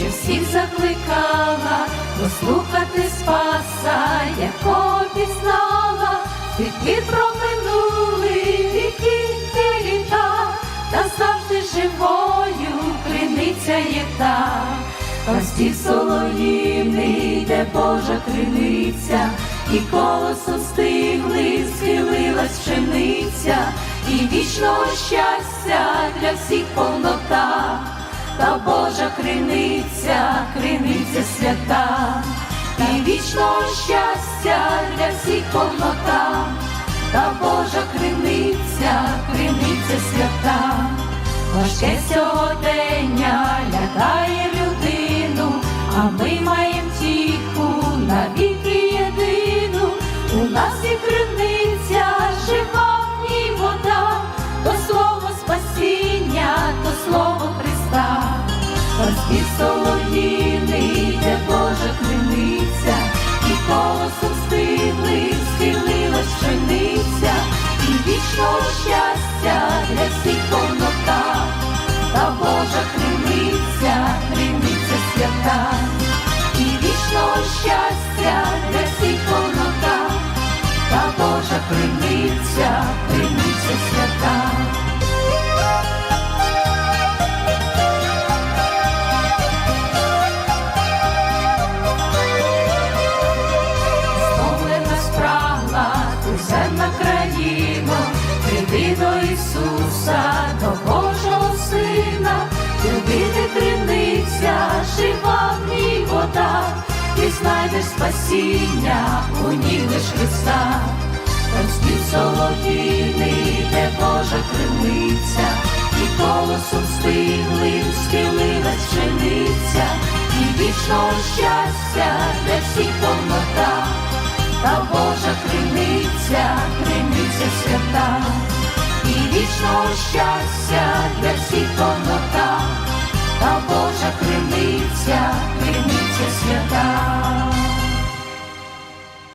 Ще всіх закликала послухати спаса, якого пізнала, віки проминули, віки і літа, та завжди живою криниця є та, Пастів солоїни, де Божа криниця, і колосом стигли, схилилась пшениця, і вічного щастя для всіх повнота та Божа криниця, криниця свята, і вічного щастя для всіх повнота, та Божа криниця, криниця свята. Важке сьогодення лякає людину, а ми Паски солоїни, де Божа криниця, і колосом стигли, схилилась пшениця, і вічного щастя для всіх повнота, та Божа криниця, криниця свята, і вічного щастя для всіх повнота, та Божа криниця туземна країно, прийди до Ісуса, до Божого Сина, любити криниця, жива в ній вода, ти знайдеш спасіння, у ній лиш Христа, там спів солов'їний, де Божа криниця, і колосом стигли, схилилась пшениця, і вічного щастя для всіх повнота, та Божа криниця, вічного щастя для всіх повнота, та Божа криниця, криниця свята.